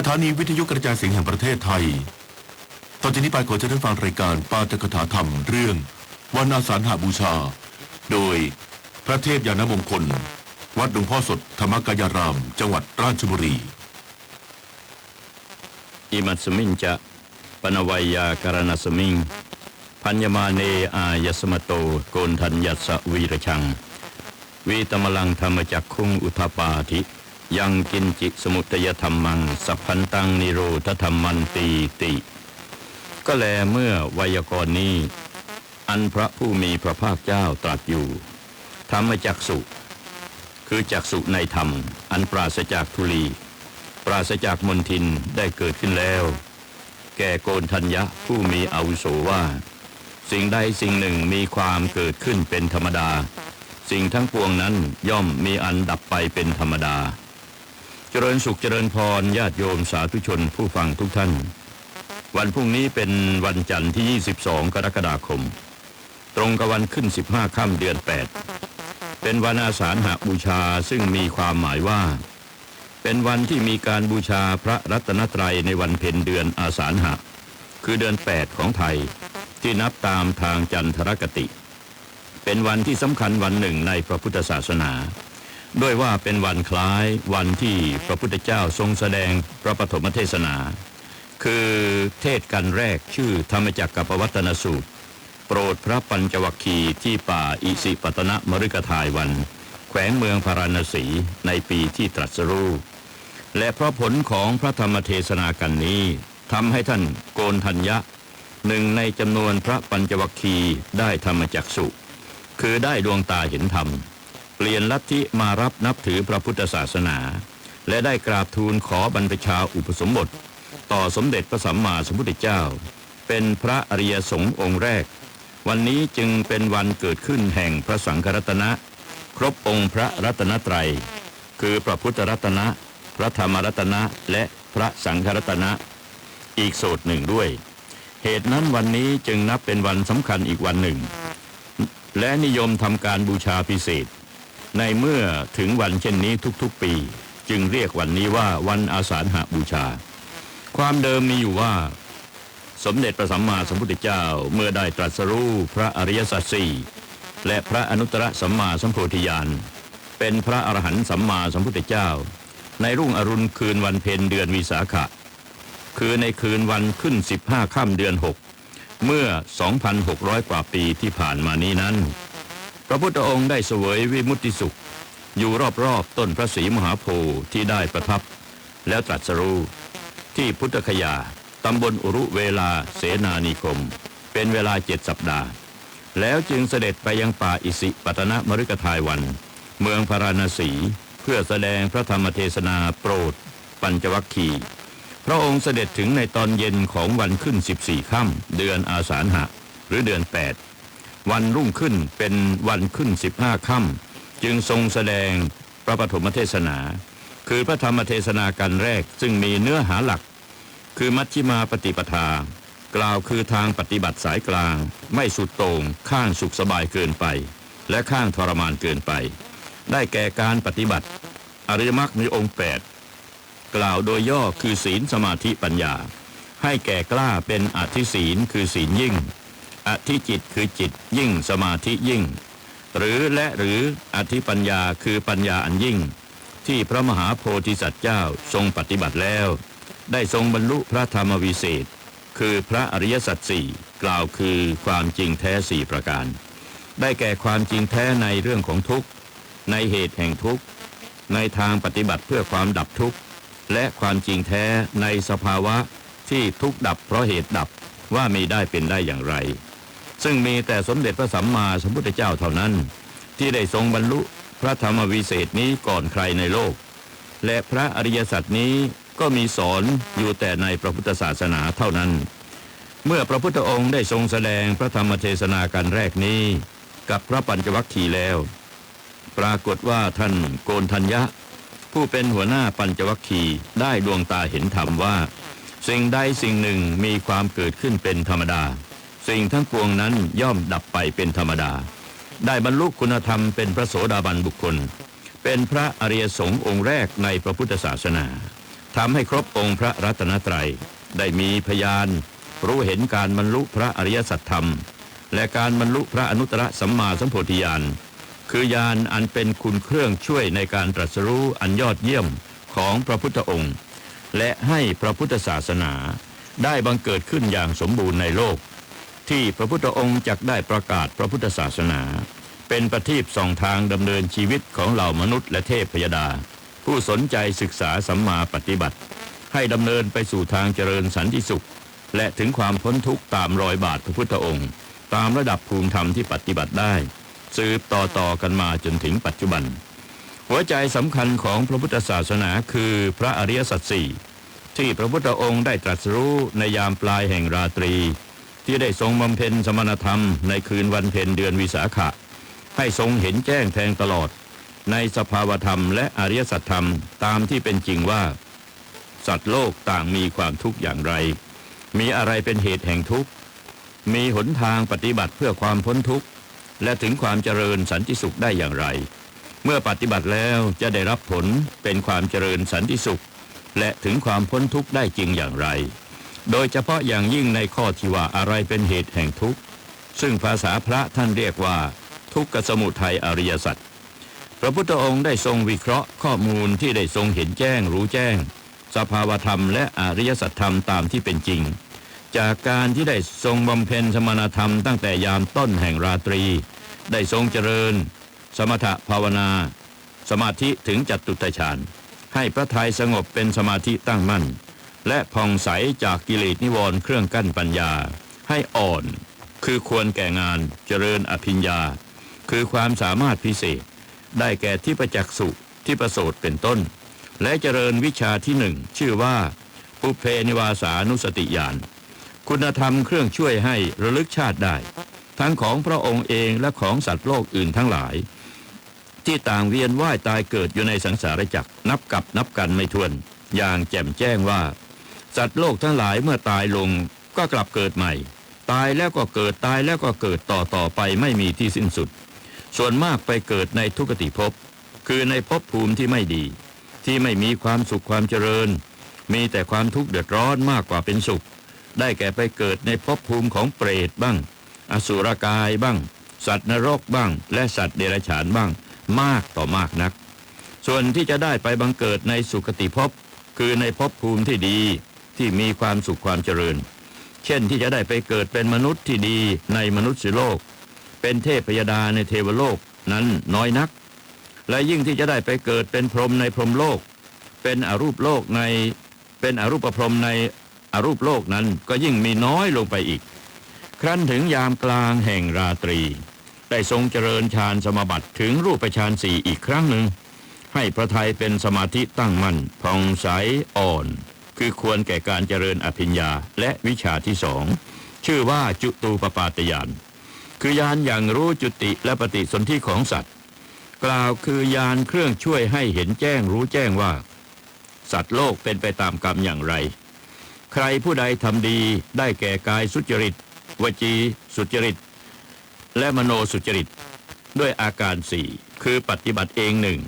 สถานีวิทยุกระจายเสียงแห่งประเทศไทย ตอนนี้ไปขอเชิญท่านฟังรายการปาตกถาธรรมเรื่อง วันอาสาฬหบูชา โดยพระเทพยานมงคล วัดหลวงพ่อสดธรรมกายาราม จังหวัดราชบุรี อิมัตสมิงจะปนวัยยาการณสมิง พัญญมาเนอายสมโตโกนทัญยัสวีระชัง วีตมลังธรรมจักคุงอุทปาธิ ยังกินจิสมุตยธรรมัง สัพพันตังนิโรธธรรมันตีติ ก็แลเมื่อไวยากรณ์นี้ อันพระผู้มีพระภาคเจ้าตรัสอยู่ธรรมจักสุคือจักสุในธรรม อันปราศจากทุลี ปราศจากมนทินได้เกิดขึ้นแล้ว แก่โกนทัญญะผู้มีอาวุโสว่า สิ่งใดสิ่งหนึ่งมีความเกิดขึ้นเป็นธรรมดา สิ่งทั้งปวงนั้นย่อมมีอันดับไปเป็นธรรมดา เจริญสุขเจริญพรญาติโยมสาธุชนผู้ฟังทุกท่าน วันพรุ่งนี้เป็นวันจันทร์ที่ 22 กรกฎาคม ตรงกับวันขึ้น 15 ค่ำเดือน 8 เป็นวันอาสาฬหบูชาซึ่งมีความหมายว่า เป็นวันที่มีการบูชาพระรัตนตรัยในวันเพ็ญเดือนอาสาฬหะ คือเดือน 8 ของไทย ที่นับตามทางจันทรคติ เป็นวันที่สำคัญวันหนึ่งในพระพุทธศาสนา ด้วยว่าเป็นวันคล้ายวันที่พระพุทธเจ้าทรงแสดงพระปฐมเทศนา คือเทศกันแรกชื่อธรรมจักรกับวัตนสูตร โปรดพระปัญจวัคคีที่ป่าอิสิปตนมฤกทายวัน แขวงเมืองพาราณสีในปีที่ตรัสรู้และเพราะผลของพระธรรมเทศนากันนี้ทำให้ท่านโกนทัญญะหนึ่งในจำนวนพระปัญจวัคคีย์ได้ธรรมจักสุ คือได้ดวงตาเห็นธรรม เปลี่ยนลัทธิมารับนับถือพระพุทธศาสนา และได้กราบทูลขอบรรพชาอุปสมบท ต่อสมเด็จพระสัมมาสัมพุทธเจ้า เป็นพระอริยสงฆ์องค์แรก วันนี้จึงเป็นวันเกิดขึ้นแห่งพระสังฆรัตนะ ครบองค์พระรัตนตรัย คือพระพุทธรัตนะ พระธรรมรัตนะและพระสังฆรัตนะ อีกโสดหนึ่งด้วย เหตุนั้นวันนี้จึงนับเป็นวันสำคัญอีกวันหนึ่ง และนิยมทำการบูชาพิเศษ ในเมื่อถึงวันเช่นนี้ทุกๆปี จึงเรียกวันนี้ว่าวันอาสาฬหบูชา ความเดิมมีอยู่ว่า สมเด็จพระสัมมาสัมพุทธเจ้าเมื่อได้ตรัสรู้พระอริยสัจสี่และพระอนุตตรสัมมาสัมโพธิญาณเป็นพระอรหันต์สัมมาสัมพุทธเจ้า ในรุ่งอรุณคืนวันเพ็ญเดือนวิสาขะ คือในคืนวันขึ้น 15ค่ำเดือน 6 เมื่อ 2,600 กว่าปีที่ผ่านมานี้นั้น พระพุทธองค์ได้เสวยวิมุตติสุข อยู่รอบๆต้นพระศรีมหาโพธิ์ที่ได้ประทับ แล้วตรัสรู้ที่พุทธคยาตำบลอุรุเวลาเสนานิคม เป็นเวลาเจ็ดสัปดาห์ แล้วจึงเสด็จไปยังป่าอิสิปตนมฤกทายวัน เมืองพาราณสีเพื่อแสดงพระธรรมเทศนาโปรด ปัญจวัคคีย์พระองค์เสด็จถึงในตอนเย็นของวันขึ้น 14 ค่ำเดือนอาสาฬหะหรือเดือน 8 วันรุ่งขึ้นเป็นวันขึ้น15ค่ำจึงทรงแสดงพระปฐมเทศนา คือพระธรรมเทศนากันแรกซึ่งมีเนื้อหาหลัก คือมัชฌิมาปฏิปทา กล่าวคือทางปฏิบัติสายกลาง ไม่สุดโต่งข้างสุขสบายเกินไป และข้างทรมานเกินไป ได้แก่การปฏิบัติ อริยมรรคมีองค์8กล่าวโดยย่อคือศีลสมาธิปัญญา ให้แก่กล้าเป็นอธิศีลคือศีลยิ่ง อธิจิตคือจิตยิ่งสมาธิยิ่ง หรือและหรืออธิปัญญาคือปัญญาอันยิ่ง ที่พระมหาโพธิสัตว์เจ้าทรงปฏิบัติแล้ว ได้ทรงบรรลุพระธรรมวิเศษ คือพระอริยสัจสี่กล่าวคือความจริงแท้สี่ประการ ได้แก่ความจริงแท้ในเรื่องของทุกข์ ในเหตุแห่งทุกข์ ในทางปฏิบัติเพื่อความดับทุกข์ และความจริงแท้ในสภาวะที่ทุกข์ดับเพราะเหตุดับว่ามีได้เป็นได้อย่างไร ซึ่งมีแต่สมเด็จพระสัมมาสัมพุทธเจ้าเท่านั้น ที่ได้ทรงบรรลุพระธรรมวิเศษนี้ก่อนใครในโลก และพระอริยสัจนี้ก็มีสอนอยู่แต่ในพระพุทธศาสนาเท่านั้น เมื่อพระพุทธองค์ได้ทรงแสดงพระธรรมเทศนากันแรกนี้ กับพระปัญจวัคคีย์แล้ว ปรากฏว่าท่านโกนทัญญะ ผู้เป็นหัวหน้าปัญจวัคคีย์ได้ดวงตาเห็นธรรมว่า สิ่งใดสิ่งหนึ่งมีความเกิดขึ้นเป็นธรรมดา สิ่งทั้งปวงนั้นย่อมดับไปเป็นธรรมดา ได้บรรลุคุณธรรมเป็นพระโสดาบันบุคคล เป็นพระอริยสงฆ์องค์แรกในพระพุทธศาสนาทำให้ครบองค์พระรัตนตรัย ได้มีพยาน รู้เห็นการบรรลุพระอริยสัจธรรม และการบรรลุพระอนุตตรสัมมาสัมโพธิญาณคือยานอันเป็นคุณเครื่องช่วยในการตรัสรู้อันยอดเยี่ยมของพระพุทธองค์ และให้พระพุทธศาสนาได้บังเกิดขึ้นอย่างสมบูรณ์ในโลก ที่พระพุทธองค์จักได้ประกาศพระพุทธศาสนา เป็นประทีปส่องทางดำเนินชีวิตของเหล่ามนุษย์และเทพพยดา ผู้สนใจศึกษาสัมมาปฏิบัติ ให้ดำเนินไปสู่ทางเจริญสันติสุข และถึงความพ้นทุกข์ตามรอยบาทพระพุทธองค์ ตามระดับภูมิธรรมที่ปฏิบัติได้ สืบต่อต่อกันมาจนถึงปัจจุบัน หัวใจสำคัญของพระพุทธศาสนาคือพระอริยสัจสี่ที่พระพุทธองค์ได้ตรัสรู้ในยามปลายแห่งราตรี ที่ได้ทรงบำเพ็ญสมณธรรมในคืนวันเพ็ญเดือนวิสาขะ ให้ทรงเห็นแจ้งแทงตลอด ในสภาวธรรมและอริยสัจธรรมตามที่เป็นจริงว่า สัตว์โลกต่างมีความทุกข์อย่างไร มีอะไรเป็นเหตุแห่งทุกข์ มีหนทางปฏิบัติเพื่อความพ้นทุกข์ และถึงความเจริญสันติสุขได้อย่างไร เมื่อปฏิบัติแล้วจะได้รับผลเป็นความเจริญสันติสุข และถึงความพ้นทุกข์ได้จริงอย่างไร โดยเฉพาะอย่างยิ่งในข้อที่ว่าอะไรเป็นเหตุแห่งทุกข์ ซึ่งภาษาพระท่านเรียกว่า ทุกขสมุทัยอริยสัจพระพุทธองค์ได้ทรงวิเคราะห์ข้อมูลที่ได้ทรงเห็นแจ้งรู้แจ้ง สภาวธรรมและอริยสัจธรรมตามที่เป็นจริง จากการที่ได้ทรงบำเพ็ญสมณธรรมตั้งแต่ยามต้นแห่งราตรี ได้ทรงเจริญ สมถะภาวนา สมาธิถึงจัตุตฌานให้พระทัยสงบเป็นสมาธิตั้งมั่น และผ่องใสจากกิเลสนิวรณ์เครื่องกั้นปัญญา ให้อ่อน คือควรแก่งานเจริญอภิญญา คือความสามารถพิเศษ ได้แก่ที่ประจักษ์สุที่ประโสดเป็นต้น และเจริญวิชาที่หนึ่งชื่อว่าปุเพนิวาสานุสติญาณคุณธรรมเครื่องช่วยให้ระลึกชาติได้ ทั้งของพระองค์เองและของสัตว์โลกอื่นทั้งหลาย ที่ต่างเวียนว่ายตายเกิดอยู่ในสังสารจักรนับกับนับกันไม่ถ้วน อย่างแจ่มแจ้งว่า สัตว์โลกทั้งหลายเมื่อตายลงก็กลับเกิดใหม่ ตายแล้วก็เกิดตายแล้วก็เกิดต่อต่อไปไม่มีที่สิ้นสุด ส่วนมากไปเกิดในทุกติภพ คือในภพภูมิที่ไม่ดี ที่ไม่มีความสุขความเจริญ มีแต่ความทุกข์เดือดร้อนมากกว่าเป็นสุข ได้แก่ไปเกิดในภพภูมิของเปรตบ้าง อสุรกายบ้าง สัตว์นรกบ้าง และสัตว์เดรัจฉานบ้าง มากต่อมากนัก ส่วนที่จะได้ไปบังเกิดในสุคติภพคือในภพภูมิที่ดี ที่มีความสุขความเจริญ เช่นที่จะได้ไปเกิดเป็นมนุษย์ที่ดีในมนุษย์โลก เป็นเทพพยดาในเทวโลกนั้นน้อยนัก และยิ่งที่จะได้ไปเกิดเป็นพรหมในพรหมโลก เป็นอรูปโลกในเป็นอรูปพรหมในอรูปโลกนั้นก็ยิ่งมีน้อยลงไปอีก ครั้นถึงยามกลางแห่งราตรี ได้ทรงเจริญฌานสมาบัติถึงรูปฌานสี่อีกครั้งหนึ่งให้พระทัยเป็นสมาธิตั้งมั่นผ่องใสอ่อน คือควรแก่การเจริญอภิญญาและวิชาที่สองชื่อว่าจุตูปปาตยาน คือยานอย่างรู้จุติและปฏิสนธิของสัตว์ กล่าวคือยานเครื่องช่วยให้เห็นแจ้งรู้แจ้งว่า สัตว์โลกเป็นไปตามกรรมอย่างไร ใครผู้ใดทำดีได้แก่กายสุจริต วจีสุจริต และมโนสุจริต ด้วยอาการสี่คือปฏิบัติเองหนึ่ง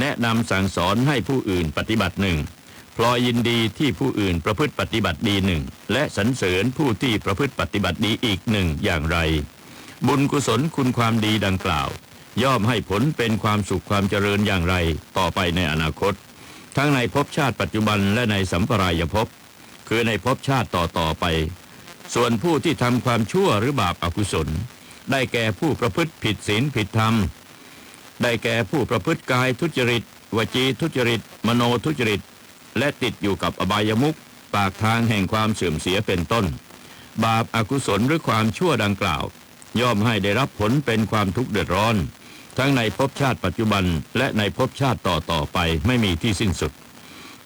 แนะนำสั่งสอนให้ผู้อื่นปฏิบัติหนึ่ง พลอยยินดีที่ผู้อื่นประพฤติปฏิบัติดีหนึ่ง และสรรเสริญผู้ที่ประพฤติปฏิบัติดีอีกหนึ่งอย่างไร บุญกุศลคุณความดีดังกล่าว ย่อมให้ผลเป็นความสุขความเจริญอย่างไร ต่อไปในอนาคต ทั้งในภพชาติปัจจุบันและในสัมปรายภพคือในภพชาติต่อต่อไป ส่วนผู้ที่ทำความชั่วหรือบาปอกุศล ได้แก่ผู้ประพฤติผิดศีลผิดธรรม ได้แก่ผู้ประพฤติกายทุจริต วจีทุจริต มโนทุจริต และติดอยู่กับอบายมุขปากทางแห่งความเสื่อมเสียเป็นต้น บาปอากุศลหรือความชั่วดังกล่าว ย่อมให้ได้รับผลเป็นความทุกข์เดือดร้อน ทั้งในภพชาติปัจจุบันและในภพชาติต่อต่อไปไม่มีที่สิ้นสุด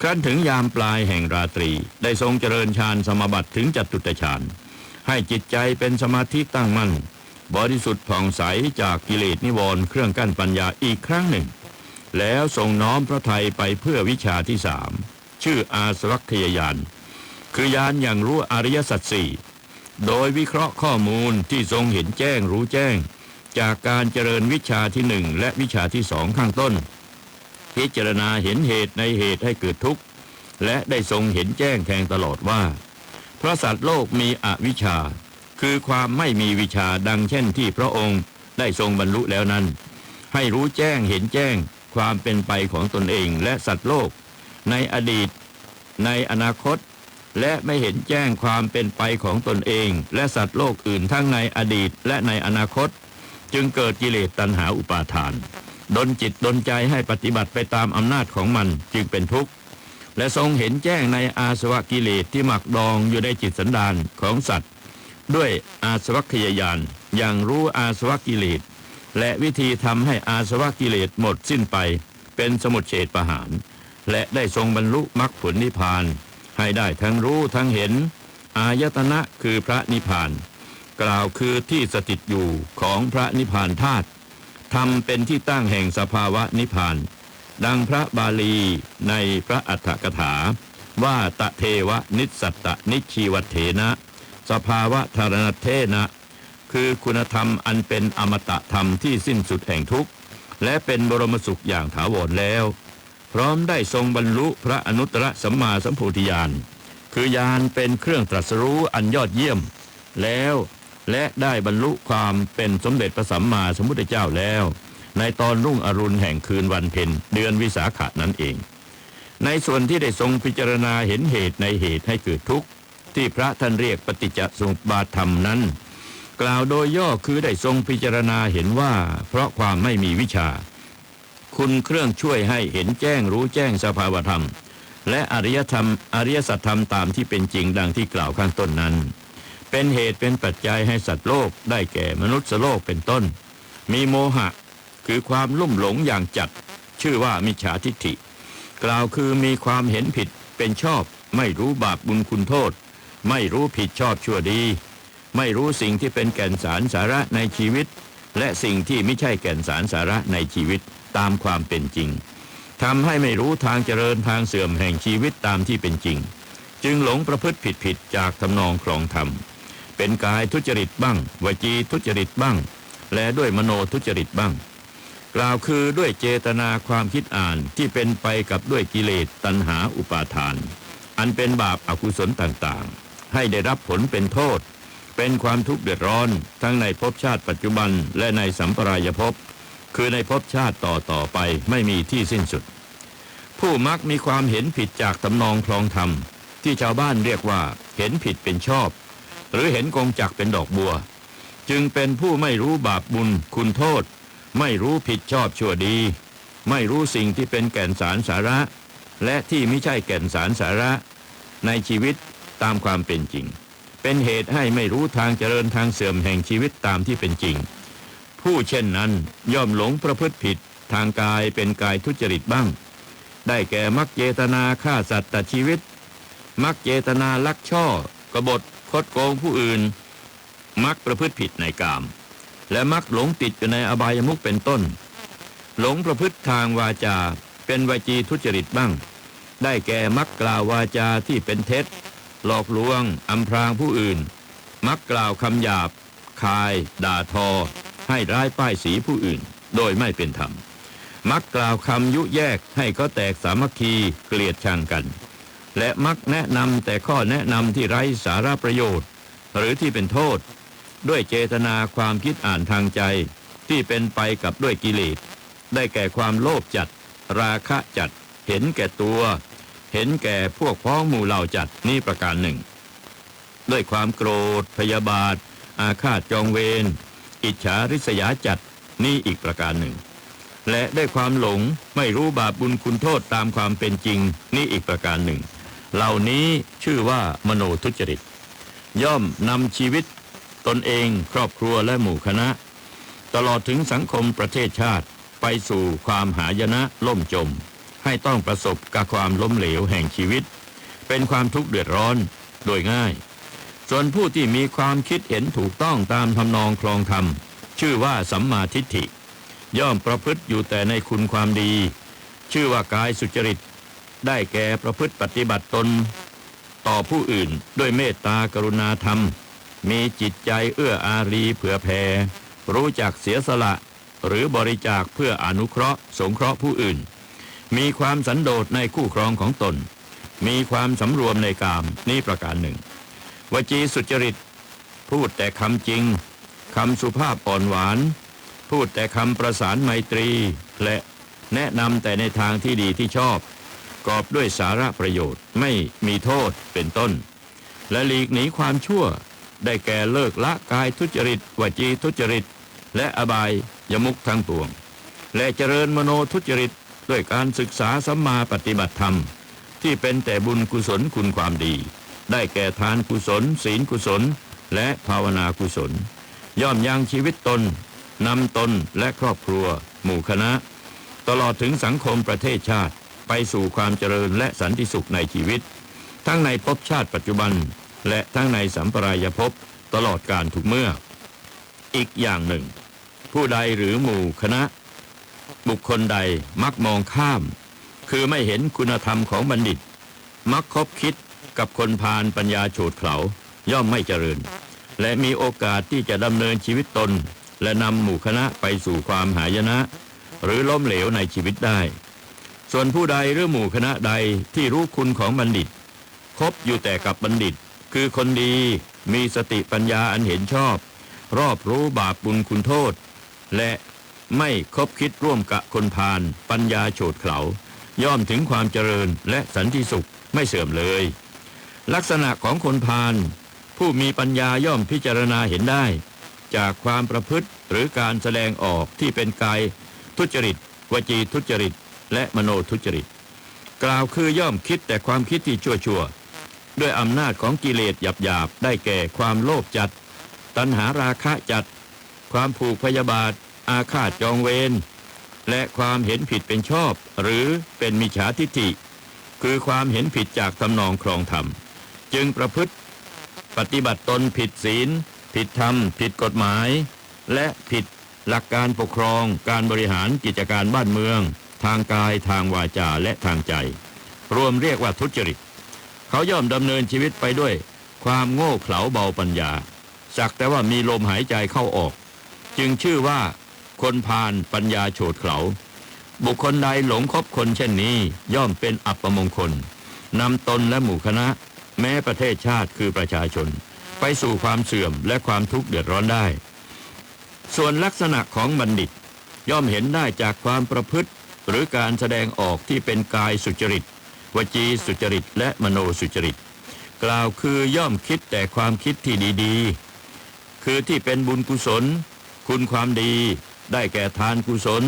ครั้นถึงยามปลายแห่งราตรี ได้ทรงเจริญฌานสมาบัติถึงจัตุตฌานให้จิตใจเป็นสมาธิตั้งมั่น บริสุทธิ์ผ่องใสจากกิเลสนิวรณ์เครื่องกั้นปัญญาอีกครั้งหนึ่ง แล้วทรงน้อมพระทัยไปเพื่อวิชาที่สาม ชื่ออาสวัคยายาน คือยานอย่างรู้อริยสัจสี่โดยวิเคราะห์ข้อมูลที่ทรงเห็นแจ้งรู้แจ้ง จากการเจริญวิชาที่หนึ่งและวิชาที่สองข้างต้น พิจารณาเห็นเหตุในเหตุให้เกิดทุกข์ และได้ทรงเห็นแจ้งแทงตลอดว่า พระสัตว์โลกมีอวิชชา คือความไม่มีวิชาดังเช่นที่พระองค์ได้ทรงบรรลุแล้วนั้น ให้รู้แจ้งเห็นแจ้งความเป็นไปของตนเองและสัตว์โลก ในอดีต ในอนาคต และไม่เห็นแจ้งความเป็นไปของตนเอง และสัตว์โลกอื่นทั้งในอดีตและในอนาคต จึงเกิดกิเลสตัณหาอุปาทาน ดนจิตดนใจให้ปฏิบัติไปตามอำนาจของมันจึงเป็นทุกข์และทรงเห็นแจ้งในอาสวะกิเลสที่หมักดองอยู่ในจิตสันดานของสัตว์ ด้วยอาสวัคยายานอย่างรู้อาสวะกิเลสและวิธีทำให้อาสวะกิเลสหมดสิ้นไป เป็นสมุทเฉดประหาร และได้ทรงบรรลุมรรคผลนิพพาน ให้ได้ทั้งรู้ทั้งเห็น อายตนะคือพระนิพพาน กล่าวคือที่สถิตอยู่ของพระนิพพานธาตุทำเป็นที่ตั้งแห่งสภาวะนิพพาน ดังพระบาลีในพระอัฏฐกถา ว่าตะเทวนิสัตตนิชีวเถนะ สภาวะธารณเทนะ คือคุณธรรมอันเป็นอมตะธรรมที่สิ้นสุดแห่งทุกข์ และเป็นบรมสุขอย่างถาวรแล้ว พร้อมได้ทรงบรรลุพระอนุตตรสัมมาสัมโพธิญาณ คือญาณเป็นเครื่องตรัสรู้อันยอดเยี่ยม แล้วและได้บรรลุความเป็นสมเด็จพระสัมมาสัมพุทธเจ้าแล้ว ในตอนรุ่งอรุณแห่งคืนวันเพ็ญเดือนวิสาขะนั้นเอง ในส่วนที่ได้ทรงพิจารณาเห็นเหตุในเหตุให้เกิดทุกข์ ที่พระท่านเรียกปฏิจจสมุปบาทธรรมนั้น กล่าวโดยย่อคือได้ทรงพิจารณาเห็นว่า เพราะความไม่มีวิชา คุณเครื่องช่วยให้เห็นแจ้งรู้แจ้งสภาวธรรม และอริยธรรมอริยสัจธรรมตามที่เป็นจริงดังที่กล่าวข้างต้นนั้น เป็นเหตุเป็นปัจจัยให้สัตว์โลกได้แก่มนุษย์โลกเป็นต้น มีโมหะ คือความลุ่มหลงอย่างจัด ชื่อว่ามิจฉาทิฏฐิ กล่าวคือมีความเห็นผิดเป็นชอบ ไม่รู้บาปบุญคุณโทษ ไม่รู้ผิดชอบชั่วดี ไม่รู้สิ่งที่เป็นแก่นสารสาระในชีวิต และสิ่งที่ไม่ใช่แก่นสารสาระในชีวิตตามความเป็นจริงทำให้ไม่รู้ทางเจริญทางเสื่อมแห่งชีวิตตามที่เป็นจริง จึงหลงประพฤติผิดผิดจากทำนองครองธรรม เป็นกายทุจริตบ้าง วจีทุจริตบ้าง และด้วยมโนทุจริตบ้าง กล่าวคือด้วยเจตนาความคิดอ่านที่เป็นไปกับด้วยกิเลสตัณหาอุปาทาน อันเป็นบาปอากุศลต่างๆ ให้ได้รับผลเป็นโทษ เป็นความทุกข์เดือดร้อน ทั้งในภพชาติปัจจุบันและในสัมปรายภพคือในภพชาติต่อต่อไปไม่มีที่สิ้นสุด ผู้มักมีความเห็นผิดจากตำนองคลองธรรม ที่ชาวบ้านเรียกว่าเห็นผิดเป็นชอบ หรือเห็นกงจักเป็นดอกบัว จึงเป็นผู้ไม่รู้บาปบุญคุณโทษ ไม่รู้ผิดชอบชั่วดี ไม่รู้สิ่งที่เป็นแก่นสารสาระ และที่ไม่ใช่แก่นสารสาระ ในชีวิตตามความเป็นจริง เป็นเหตุให้ไม่รู้ทางเจริญทางเสื่อมแห่งชีวิตตามที่เป็นจริง ผู้เช่นนั้นย่อมหลงประพฤติผิดทางกายเป็นกายทุจริตบ้าง ได้แก่มักเจตนาฆ่าสัตว์ตัดชีวิต มักเจตนาลักช่อกบฏคดโกงผู้อื่น มักประพฤติผิดในกาม และมักหลงติดอยู่ในอบายมุขเป็นต้น หลงประพฤติทางวาจาเป็นวจีทุจริตบ้าง ได้แก่มักกล่าววาจาที่เป็นเท็จ หลอกลวง อำพรางผู้อื่น มักกล่าวคำหยาบ คาย ด่าทอ ให้ร้ายป้ายสีผู้อื่น โดยไม่เป็นธรรม มักกล่าวคำยุแยกให้เขาแตกสามัคคีเกลียดชังกัน และมักแนะนำแต่ข้อแนะนำที่ไร้สาระประโยชน์ หรือที่เป็นโทษ ด้วยเจตนาความคิดอ่านทางใจ ที่เป็นไปกับด้วยกิเลสได้แก่ความโลภจัด ราคะจัด เห็นแก่ตัว เห็นแก่พวกพ้องหมู่เหล่าจัดนี่ประการหนึ่ง ด้วยความโกรธ พยาบาท อาฆาตจองเวรอิจฉาริษยาจัดนี่อีกประการหนึ่ง และด้วยความหลงไม่รู้บาปบุญคุณโทษตามความเป็นจริงนี่อีกประการหนึ่ง เหล่านี้ชื่อว่ามโนทุจริต ย่อมนำชีวิต ตนเองครอบครัวและหมู่คณะ ตลอดถึงสังคมประเทศชาติไปสู่ความหายนะล่มจม ให้ต้องประสบกับความล้มเหลวแห่งชีวิต เป็นความทุกข์เดือดร้อนโดยง่าย ส่วนผู้ที่มีความคิดเห็นถูกต้องตามทำนองคลองธรรม ชื่อว่าสัมมาทิฏฐิ ย่อมประพฤติอยู่แต่ในคุณความดี ชื่อว่ากายสุจริต ได้แก่ประพฤติปฏิบัติตน ต่อผู้อื่นด้วยเมตตากรุณาธรรม มีจิตใจเอื้ออารีเผื่อแผ่รู้จักเสียสละหรือบริจาคเพื่ออนุเคราะห์ สงเคราะห์ผู้อื่น มีความสันโดษในคู่ครองของตน มีความสำรวมในกามนี่ประการหนึ่ง วจีสุจริต พูดแต่คำจริงคำสุภาพอ่อนหวาน พูดแต่คำประสานไมตรี และแนะนำแต่ในทางที่ดีที่ชอบ กอบด้วยสาระประโยชน์ไม่มีโทษเป็นต้น และหลีกหนีความชั่ว ได้แก่เลิกละกายทุจริต วจีทุจริต และอบายยมุกทั้งปวง และเจริญมโนทุจริต ด้วยการศึกษาสัมมาปฏิบัติธรรม ที่เป็นแต่บุญกุศลคุณความดี ได้แก่ทานกุศล ศีลกุศล และภาวนากุศล ย่อมยังชีวิตตนนำตนและครอบครัว หมู่คณะ ตลอดถึงสังคมประเทศชาติไปสู่ความเจริญและสันติสุขในชีวิต ทั้งในภพชาติปัจจุบัน และทั้งในสัมปรายภพตลอดการทุกเมื่อ อีกอย่างหนึ่ง ผู้ใดหรือหมู่คณะ บุคคลใดมักมองข้าม คือไม่เห็นคุณธรรมของบัณฑิต มักคบคิดกับคนพาลปัญญาโฉดเขลาย่อมไม่เจริญ และมีโอกาสที่จะดำเนินชีวิตตน และนำหมู่คณะไปสู่ความหายนะ หรือล้มเหลวในชีวิตได้ ส่วนผู้ใดหรือหมู่คณะใดที่รู้คุณของบัณฑิต คบอยู่แต่กับบัณฑิต คือคนดีมีสติปัญญาอันเห็นชอบ รอบรู้บาปบุญคุณโทษ และ ไม่คบคิดร่วมกับคนพาลปัญญาโฉดเขลาย่อมถึงความเจริญและสันติสุขไม่เสื่อมเลย ลักษณะของคนพาลผู้มีปัญญาย่อมพิจารณาเห็นได้ จากความประพฤติหรือการแสดงออกที่เป็นกายทุจริต วจีทุจริต และมโนทุจริต กล่าวคือย่อมคิดแต่ความคิดที่ชั่วๆด้วยอำนาจของกิเลสหยาบๆได้แก่ความโลภจัด ตัณหาราคะจัด ความผูกพยาบาท อาฆาตจองเวรและความเห็นผิดเป็นชอบ หรือเป็นมิจฉาทิฏฐิ คือความเห็นผิดจากทำนองครองธรรม จึงประพฤติปฏิบัติตนผิดศีล ผิดธรรม ผิดกฎหมาย และผิดหลักการปกครองการบริหารกิจการบ้านเมือง ทางกายทางวาจาและทางใจ รวมเรียกว่าทุจริต เขาย่อมดำเนินชีวิตไปด้วย ความโง่เขลาเบาปัญญาสักแต่ว่ามีลมหายใจเข้าออก จึงชื่อว่า คนพาลปัญญาโฉดเขลาบุคคลใดหลงคบคนเช่นนี้ย่อมเป็นอัปมงคลนำตนและหมู่คณะ แม้ประเทศชาติคือประชาชน ไปสู่ความเสื่อมและความทุกข์เดือดร้อนได้ ส่วนลักษณะของบัณฑิต ย่อมเห็นได้จากความประพฤติ หรือการแสดงออกที่เป็นกายสุจริต วจีสุจริต และมโนสุจริต กล่าวคือย่อมคิดแต่ความคิดที่ดีๆ คือที่เป็นบุญกุศล คุณความดี ได้แก่ทานกุศล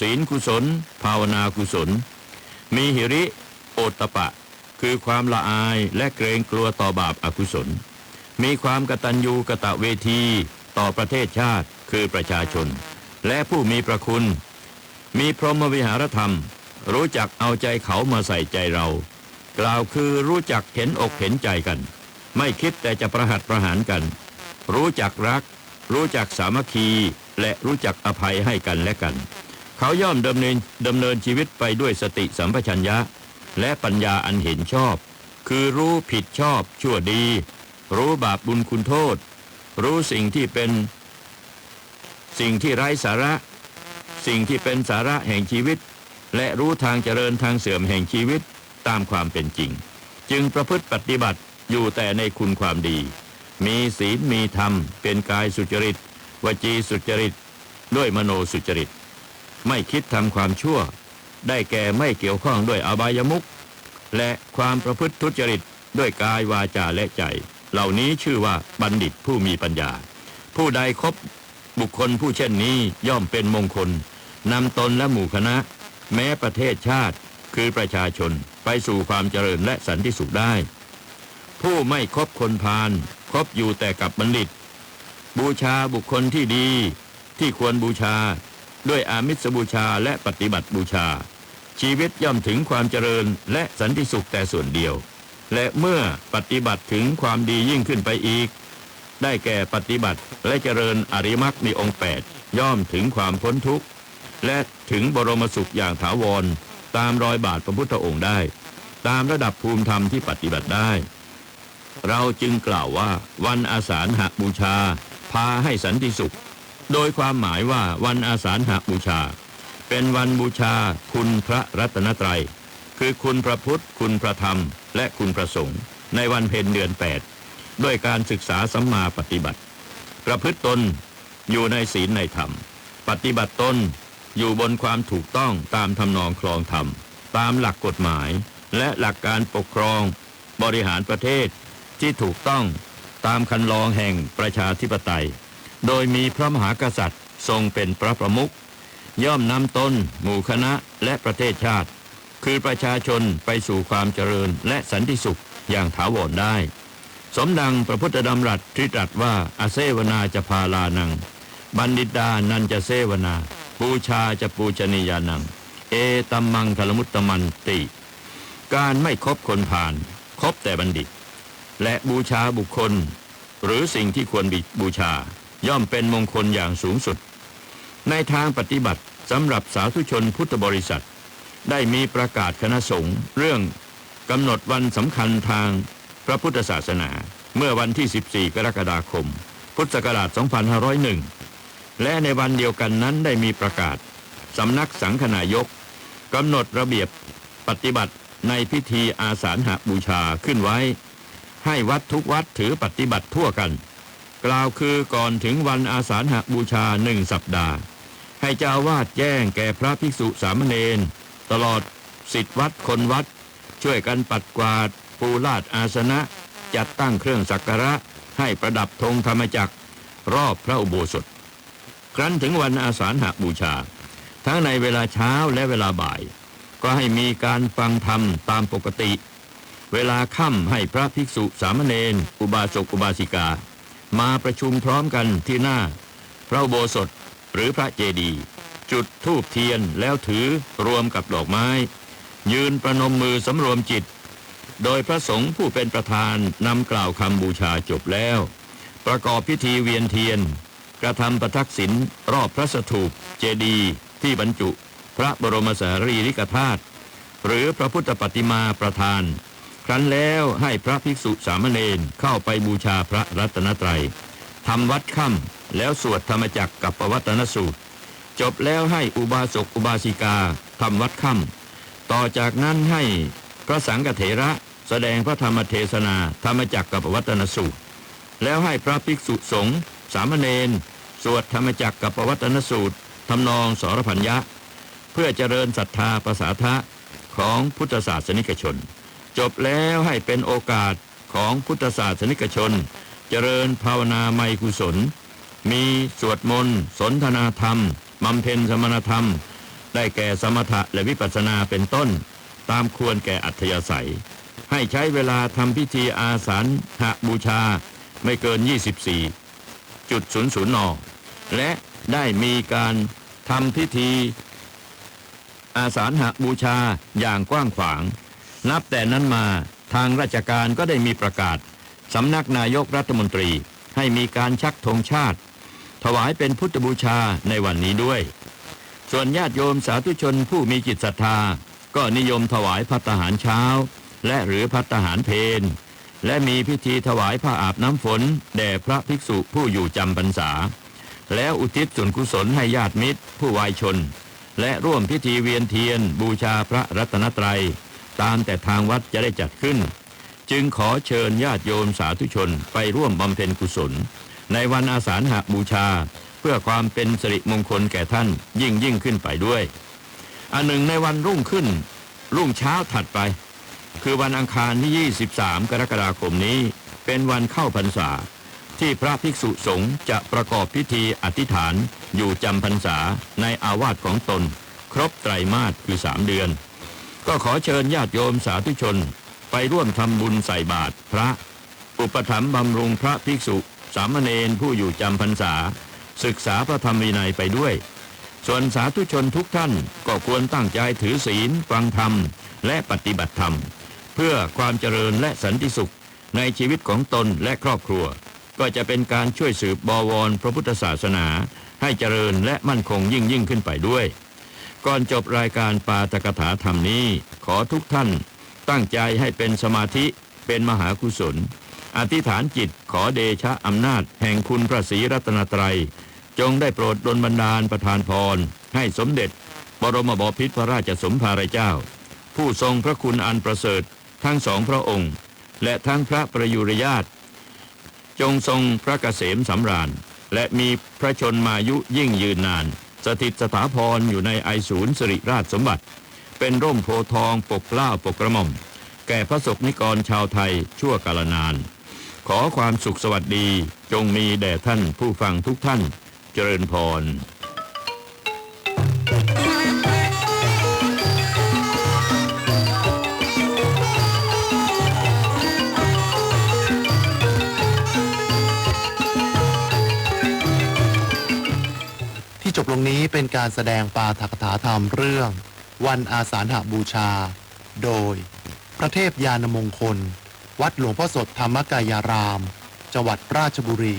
ศีลกุศล ภาวนากุศล มีหิริ โอตปะ คือความละอายและเกรงกลัวต่อบาปอากุศล มีความกตัญญูกะตะเวที ต่อประเทศชาติคือประชาชน และผู้มีประคุณ มีพรหมวิหารธรรม รู้จักเอาใจเขามาใส่ใจเรา กล่าวคือรู้จักเห็นอกเห็นใจกัน ไม่คิดแต่จะประหัตประหารกัน รู้จักรัก รู้จักสามัคคี และรู้จักอภัยให้กันและกัน เขาย่อมดำเนินดำเนินชีวิตไปด้วยสติสัมปชัญญะ และปัญญาอันเห็นชอบ คือรู้ผิดชอบชั่วดี รู้บาปบุญคุณโทษ รู้สิ่งที่เป็น สิ่งที่ไร้สาระ สิ่งที่เป็นสาระแห่งชีวิต และรู้ทางเจริญทางเสื่อมแห่งชีวิตตามความเป็นจริง จึงประพฤติปฏิบัติอยู่แต่ในคุณความดี มีศีลมีธรรม เป็นกายสุจริต วจีสุจริต ด้วยมโนสุจริต ไม่คิดทำความชั่ว ได้แก่ไม่เกี่ยวข้องด้วยอบายมุขและความประพฤติทุจริตด้วยกายวาจาและใจ เหล่านี้ชื่อว่าบัณฑิตผู้มีปัญญา ผู้ใดคบบุคคลผู้เช่นนี้ย่อมเป็นมงคลนำตนและหมู่คณะ แม้ประเทศชาติคือประชาชนไปสู่ความเจริญและสันติสุขได้ ผู้ไม่คบคนพาลคบอยู่แต่กับบัณฑิต บูชาบุคคลที่ดีที่ควรบูชา ด้วยอามิสบูชาและปฏิบัติบูชา ชีวิตย่อมถึงความเจริญและสันติสุขแต่ส่วนเดียว และเมื่อปฏิบัติถึงความดียิ่งขึ้นไปอีก ได้แก่ปฏิบัติและเจริญอริมักมีองค์แปดย่อมถึงความพ้นทุกข์ และถึงบรมสุขอย่างถาวร ตามรอยบาทพระพุทธองค์ได้ ตามระดับภูมิธรรมที่ปฏิบัติได้ เราจึงกล่าวว่าวันอาสาฬหบูชา พาให้สันติสุข โดยความหมายว่าวันอาสาฬหบูชา เป็นวันบูชาคุณพระรัตนตรัย คือคุณพระพุทธ คุณพระธรรม และคุณพระสงฆ์ในวันเพ็ญเดือน 8 ด้วยการศึกษาสัมมาปฏิบัติ ประพฤติตนอยู่ในศีลในธรรม ปฏิบัติตนอยู่บนความถูกต้องตามทำนองคลองธรรม ตามหลักกฎหมาย และหลักการปกครอง บริหารประเทศที่ถูกต้อง ตามคันลองแห่งประชาธิปไตย โดยมีพระมหากษัตริย์ทรงเป็นพระประมุขย่อมนำตนหมู่คณะและประเทศชาติ คือประชาชนไปสู่ความเจริญและสันติสุขอย่างถาวรได้ สมดังพระพุทธดำรัสที่ตรัสว่าอาเซวนาจะพาลานัง บัณฑิตานันจะเซวนาบูชาจะปูชนียานัง เอตัมมังคลมุตตมันติ การไม่คบคนผ่าน คบแต่บัณฑิต และบูชาบุคคล หรือสิ่งที่ควรบูชา ย่อมเป็นมงคลอย่างสูงสุด ในทางปฏิบัติสำหรับสาธุชนพุทธบริษัท ได้มีประกาศคณะสงฆ์เรื่องกำหนดวันสำคัญทางพระพุทธศาสนา เมื่อวันที่ 14 กรกฎาคม พุทธศักราช 2501 และในวันเดียวกันนั้นได้มีประกาศสำนักสังฆนายกกำหนดระเบียบปฏิบัติในพิธีอาสาฬหบูชาขึ้นไว้ ให้วัดทุกวัดถือปฏิบัติทั่วกัน กล่าวคือก่อนถึงวันอาสาฬหบูชาหนึ่งสัปดาห์ ให้เจ้าวาดแจ้งแก่พระภิกษุสามเณรตลอดสิทธิวัดคนวัด ช่วยกันปัดกวาด ปูลาดอาสนะ จัดตั้งเครื่องสักการะ ให้ประดับธงธรรมจักร รอบพระอุโบสถ ครั้นถึงวันอาสาฬหบูชา ทั้งในเวลาเช้าและเวลาบ่าย ก็ให้มีการฟังธรรมตามปกติ เวลาค่ำให้พระภิกษุสามเณรอุบาสกอุบาสิกา มาประชุมพร้อมกันที่หน้า พระโบสถหรือพระเจดีย์จุดธูปเทียนแล้วถือรวมกับดอกไม้ ยืนประนมมือสำรวมจิต โดยพระสงฆ์ผู้เป็นประธานนำกล่าวคำบูชาจบแล้ว ประกอบพิธีเวียนเทียน กระทำประทักษิณรอบพระสถูปเจดีย์ที่บรรจุ พระบรมสารีริกธาตุหรือพระพุทธปฏิมาประธาน ครั้นแล้วให้พระภิกษุสามเณรเข้าไปบูชาพระรัตนตรัยทำวัดค่ำแล้วสวดธรรมจักกับปวัตนสูตร จบแล้วให้อุบาสกอุบาสิกาทำวัดค่ำต่อจากนั้นให้พระสังฆเถระแสดงพระธรรมเทศนาธรรมจักกับปวัตนสูตร แล้วให้พระภิกษุสงฆ์สามเณรสวดธรรมจักกับปวัตนสูตรทำนองสรพัญญะ เพื่อเจริญศรัทธาประสาทะของพุทธศาสนิกชน จบแล้วให้เป็นโอกาสของพุทธศาสนิกชน เจริญภาวนาไมยกุศล มีสวดมนต์สนทนาธรรมบำเพ็ญสมณธรรม ได้แก่สมถะและวิปัสสนาเป็นต้น ตามควรแก่อัธยาศัย ให้ใช้เวลาทำพิธีอาสาฬหบูชาไม่เกิน 24จุดศูนย์ศูนย์นและได้มีการทำพิธีอาสาฬหบูชาอย่างกว้างขวาง นับแต่นั้นมาทางราชการก็ได้มีประกาศสำนักนายกรัฐมนตรีให้มีการชักธงชาติ ถวายเป็นพุทธบูชาในวันนี้ด้วย ส่วนญาติโยมสาธุชนผู้มีจิตศรัทธา ก็นิยมถวายพัตตาหารเช้า และหรือพัตตาหารเพนและมีพิธีถวายผ้าอาบน้ำฝน แด่พระภิกษุผู้อยู่จำพรรษา แล้วอุทิศส่วนกุศลให้ญาติมิตร ผู้วายชน และร่วมพิธีเวียนเทียนบูชาพระรัตนตรัย ตามแต่ทางวัดจะได้จัดขึ้น จึงขอเชิญญาติโยมสาธุชนไปร่วมบำเพ็ญกุศล ในวันอาสาฬหบูชา เพื่อความเป็นสิริมงคลแก่ท่านยิ่งยิ่งขึ้นไปด้วย อันหนึ่งในวันรุ่งขึ้น รุ่งเช้าถัดไป คือวันอังคารที่ 23 กรกฎาคมนี้เป็นวันเข้าพรรษา ที่พระภิกษุสงฆ์จะประกอบพิธีอธิษฐานอยู่จำพรรษาในอาวาสของตน ครบไตรมาสคือสามเดือน ก็ขอเชิญญาติโยมสาธุชน ไปร่วมทำบุญใส่บาตรพระ อุปถัมภ์บำรุงพระภิกษุ สามเณรผู้อยู่จำพรรษา ศึกษาพระธรรมวินัยไปด้วย ส่วนสาธุชนทุกท่านก็ควรตั้งใจถือศีล ฟังธรรม และปฏิบัติธรรม เพื่อความเจริญและสันติสุขในชีวิตของตนและครอบครัว ก็จะเป็นการช่วยสืบบวรพระพุทธศาสนา ให้เจริญและมั่นคงยิ่งยิ่งขึ้นไปด้วย ก่อนจบรายการปาตกถาธรรมนี้ ขอทุกท่านตั้งใจให้เป็นสมาธิเป็นมหากุศล อธิษฐานจิตขอเดชะอำนาจ แห่งคุณพระศรีรัตนตรัย จงได้โปรดดลบันดาลประทานพร ให้สมเด็จ บรมบพิตรพระราชสมภารเจ้า ผู้ทรงพระคุณอันประเสริฐทั้งสองพระองค์ และทั้งพระประยุรญาตจงทรงพระเกษมสำราญ และมีพระชนมายุยิ่งยืนนาน สถิตสถาพรอยู่ในไอศูนย์สิริราชสมบัติ เป็นร่มโพทองปกเกล้าปกกระหม่อม แก่พระสกนิกรชาวไทยชั่วกาลนาน ขอความสุขสวัสดีจงมีแด่ท่านผู้ฟังทุกท่าน เจริญพร บลงนี้เป็นการแสดงปาฐกถาธรรมเรื่อง วันอาสาฬหบูชา โดย พระเทพยานมงคล วัดหลวงพ่อสดธรรมกายาราม จังหวัดราชบุรี